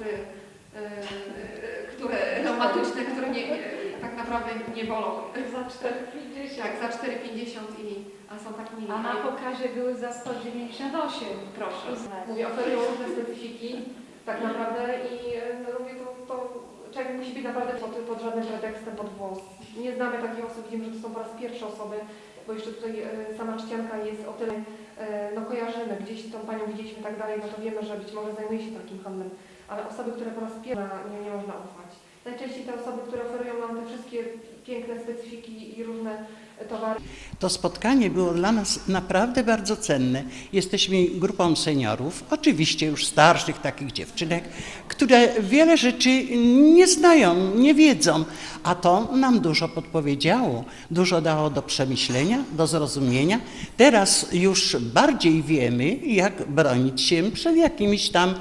plastry, e, e, które reumatyczne, które nie, tak naprawdę nie bolą. Za 4,50. Tak, za 4,50 i a są tak mili. A na pokazie były za 198. Proszę. Mówię, oferują różne specyfiki tak naprawdę i e, no, mówię, to, to człowiek musi być naprawdę pod, pod żadnym pretekstem pod włos. Nie znamy takich osób, widzimy, że to są po raz pierwszy osoby, bo jeszcze tutaj sama czcianka jest o tyle, no kojarzymy, gdzieś tą panią widzieliśmy i tak dalej, no to wiemy, że być może zajmuje się takim handlem, ale osoby, które po raz pierwszy nie, nie można ufać. Najczęściej te osoby, które oferują nam te wszystkie piękne specyfiki i różne towary, To spotkanie było dla nas naprawdę bardzo cenne. Jesteśmy grupą seniorów, oczywiście już starszych takich dziewczynek, które wiele rzeczy nie znają, nie wiedzą, a to nam dużo podpowiedziało, dużo dało do przemyślenia, do zrozumienia. Teraz już bardziej wiemy, jak bronić się przed jakimiś tam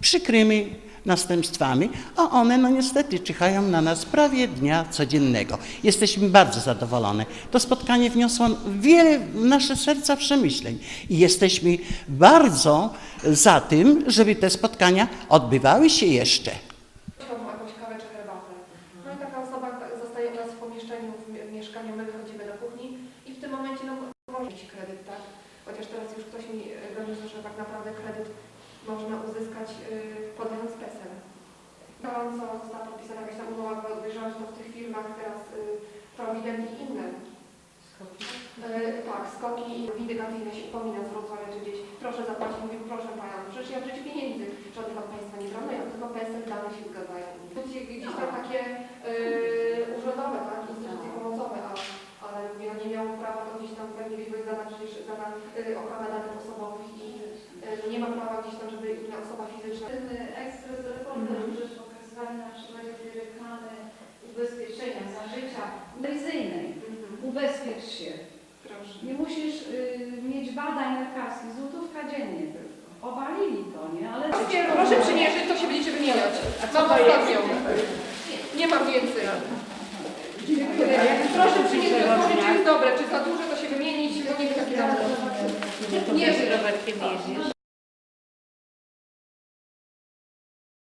przykrymi następstwami, a one no niestety czyhają na nas prawie dnia codziennego. Jesteśmy bardzo zadowolone. To spotkanie wniosło wiele w nasze serca przemyśleń i jesteśmy bardzo za tym, żeby te spotkania odbywały się jeszcze. Momencie no, może mieć kredyt, tak? Chociaż teraz już ktoś mi e, doniósł, że tak naprawdę kredyt uzyskać y, podając PESEL. Gorąco została podpisana jakaś tam umowa, bo dojrzałam, że to w tych firmach teraz y, Provident i inne. E, tak, skoki windykacyjne się upomina z Wrocławia czy gdzieś. Proszę zapłacić, mówię, proszę Pana, przecież ja w życiu pieniędzy żadnych od Państwa nie brano, ja tylko PESEL dane się zgadzają. Gdzieś gdzieś tam takie y, urzędowe, tak, instytucje pomocowe, a, ale mówię, no nie miało prawa to gdzieś tam pewnie wiedzieć, zada przecież zada y, ochrona danych osobowych i y, nie ma prawa gdzieś tam, żeby inna osoba fizyczna Ten ekspres reportaż, że pokazywali na przykładzie tej reklamy ubezpieczenia za życia precyzyjnej. Ubezpiecz się. Proszę. Nie musisz y, mieć badań lekarskich, złotówka dziennie tylko. Obalili to, nie? Ale Proszę, proszę przymierzyć, to się będziecie wymieniać. Mam ostatnią. Nie mam więcej. Proszę przymierzyć, odpowiedzieć, czy jest dobre, czy za duże, to się wymienić, bo nie wiem, jakie tam. Nie wiem. rowerkiem jeździsz?